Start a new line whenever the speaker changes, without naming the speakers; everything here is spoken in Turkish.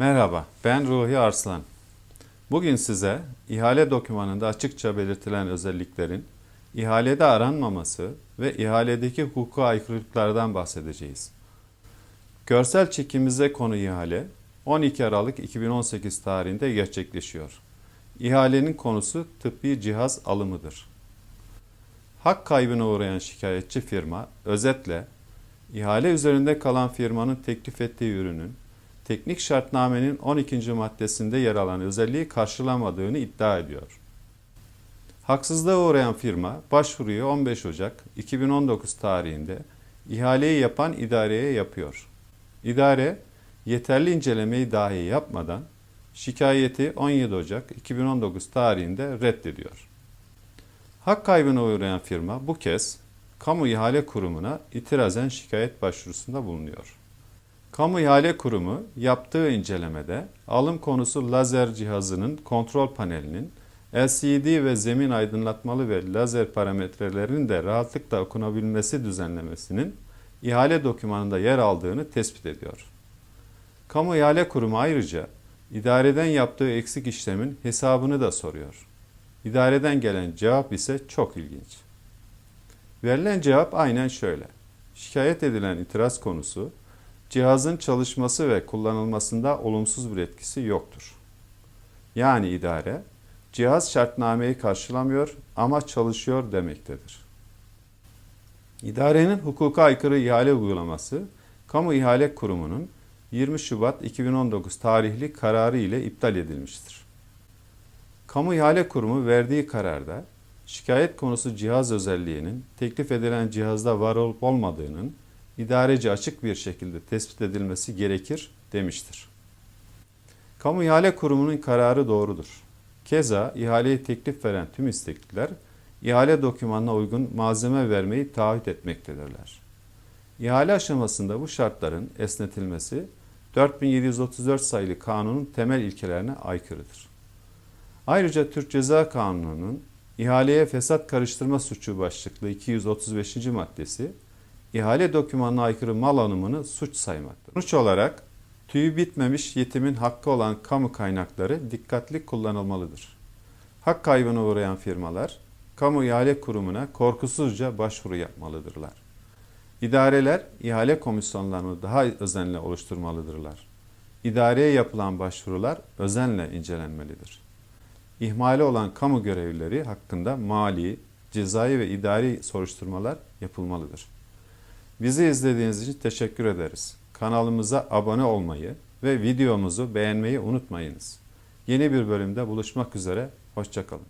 Merhaba, ben Ruhi Arslan. Bugün size ihale dokümanında açıkça belirtilen özelliklerin ihalede aranmaması ve ihaledeki hukuka aykırılıklardan bahsedeceğiz. Görsel çekimimize konu ihale 12 Aralık 2018 tarihinde gerçekleşiyor. İhalenin konusu tıbbi cihaz alımıdır. Hak kaybına uğrayan şikayetçi firma özetle ihale üzerinde kalan firmanın teklif ettiği ürünün teknik şartnamenin 12. maddesinde yer alan özelliği karşılamadığını iddia ediyor. Haksızlığa uğrayan firma başvuruyu 15 Ocak 2019 tarihinde ihaleyi yapan idareye yapıyor. İdare yeterli incelemeyi dahi yapmadan şikayeti 17 Ocak 2019 tarihinde reddediyor. Hak kaybına uğrayan firma bu kez kamu ihale kurumuna itirazen şikayet başvurusunda bulunuyor. Kamu ihale kurumu yaptığı incelemede alım konusu lazer cihazının kontrol panelinin LCD ve zemin aydınlatmalı ve lazer parametrelerinin de rahatlıkla okunabilmesi düzenlemesinin ihale dokümanında yer aldığını tespit ediyor. Kamu ihale kurumu ayrıca idareden yaptığı eksik işlemin hesabını da soruyor. İdareden gelen cevap ise çok ilginç. Verilen cevap aynen şöyle. Şikayet edilen itiraz konusu cihazın çalışması ve kullanılmasında olumsuz bir etkisi yoktur. Yani idare cihaz şartnameyi karşılamıyor ama çalışıyor demektedir. İdarenin hukuka aykırı ihale uygulaması Kamu İhale Kurumu'nun 20 Şubat 2019 tarihli kararı ile iptal edilmiştir. Kamu İhale Kurumu verdiği kararda şikayet konusu cihaz özelliğinin teklif edilen cihazda var olup olmadığının idareci açık bir şekilde tespit edilmesi gerekir demiştir. Kamu İhale Kurumu'nun kararı doğrudur. Keza ihaleyi teklif veren tüm istekliler ihale dokümanına uygun malzeme vermeyi taahhüt etmektedirler. İhale aşamasında bu şartların esnetilmesi 4734 sayılı kanunun temel ilkelerine aykırıdır. Ayrıca Türk Ceza Kanunu'nun ihaleye fesat karıştırma suçu başlıklı 235. maddesi ihale dokümanına aykırı mal alımını suç saymaktadır. Sonuç olarak tüyü bitmemiş yetimin hakkı olan kamu kaynakları dikkatli kullanılmalıdır. Hak kaybına uğrayan firmalar kamu ihale kurumuna korkusuzca başvuru yapmalıdırlar. İdareler ihale komisyonlarını daha özenle oluşturmalıdırlar. İdareye yapılan başvurular özenle incelenmelidir. İhmali olan kamu görevlileri hakkında mali, cezai ve idari soruşturmalar yapılmalıdır. Bizi izlediğiniz için teşekkür ederiz. Kanalımıza abone olmayı ve videomuzu beğenmeyi unutmayınız. Yeni bir bölümde buluşmak üzere, hoşçakalın.